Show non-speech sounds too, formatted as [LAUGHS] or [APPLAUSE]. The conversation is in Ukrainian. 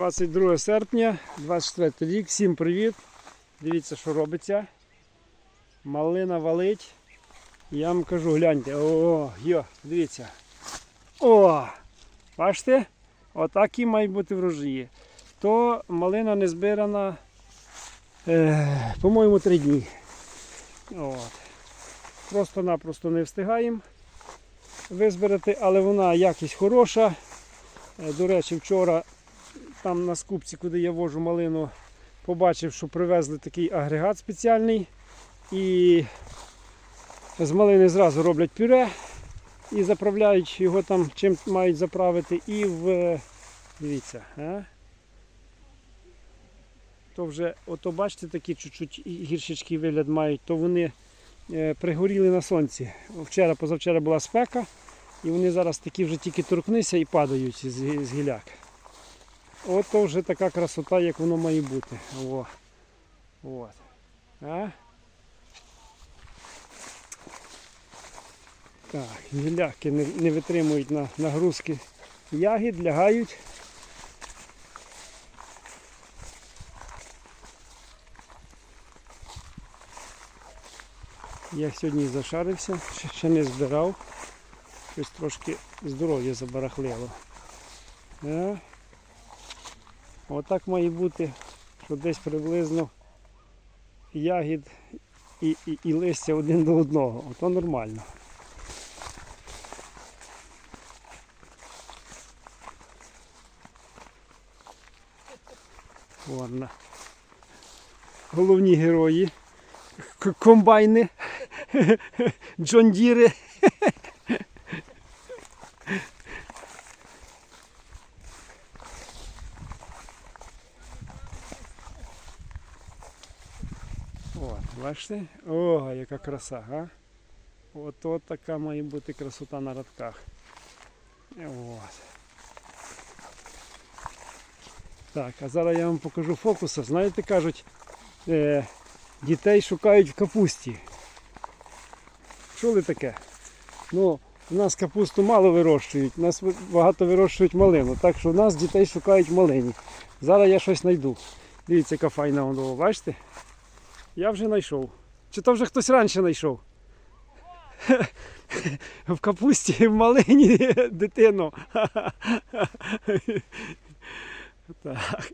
22 серпня, 24 рік, всім привіт. Дивіться, що робиться. Малина валить. Я вам кажу, гляньте. О, йо, дивіться. О! Бачите? Отакі мають бути врожаї. То малина не збирана, е, по-моєму, три дні. От. Просто-напросто не встигаємо визбирати, але вона якість хороша. Е, До речі, вчора там на скупці, куди я вожу малину, побачив, що привезли такий агрегат спеціальний. І з малини зразу роблять пюре і заправляють його там, чим мають заправити, і в. Дивіться, а? то вже, ото бачите, такі чуть-чуть гіршечки вигляд мають, то вони е, пригоріли на сонці. Вчора, позавчора була спека, і вони зараз такі вже тільки торкнися і падають з, гі- з гіляк. От то вже така красота, як воно має бути. О. От. А? Так, гіляки не, не витримують на нагрузки ягід, лягають. Я сьогодні зашарився, ще не збирав. Щось трошки здоров'я забарахлило. Отак має бути, що десь приблизно ягід і, і, і листя один до одного. Ото нормально. Ладно. Головні герої. Комбайни. [LAUGHS] Джондіри. [LAUGHS] От, бачите? О, яка краса, а? От, от така має бути красота на радках. От. Так, а зараз я вам покажу фокуса. Знаєте, кажуть, е, дітей шукають в капусті. Чули таке? Ну, у нас капусту мало вирощують, у нас багато вирощують малину. Так що у нас дітей шукають малині. Зараз я щось знайду. Дивіться, яка файна воно, бачите? Я вже знайшов. Чи то вже хтось раніше знайшов? [LAUGHS] В капусті в малині [LAUGHS] дитину. [LAUGHS] Так.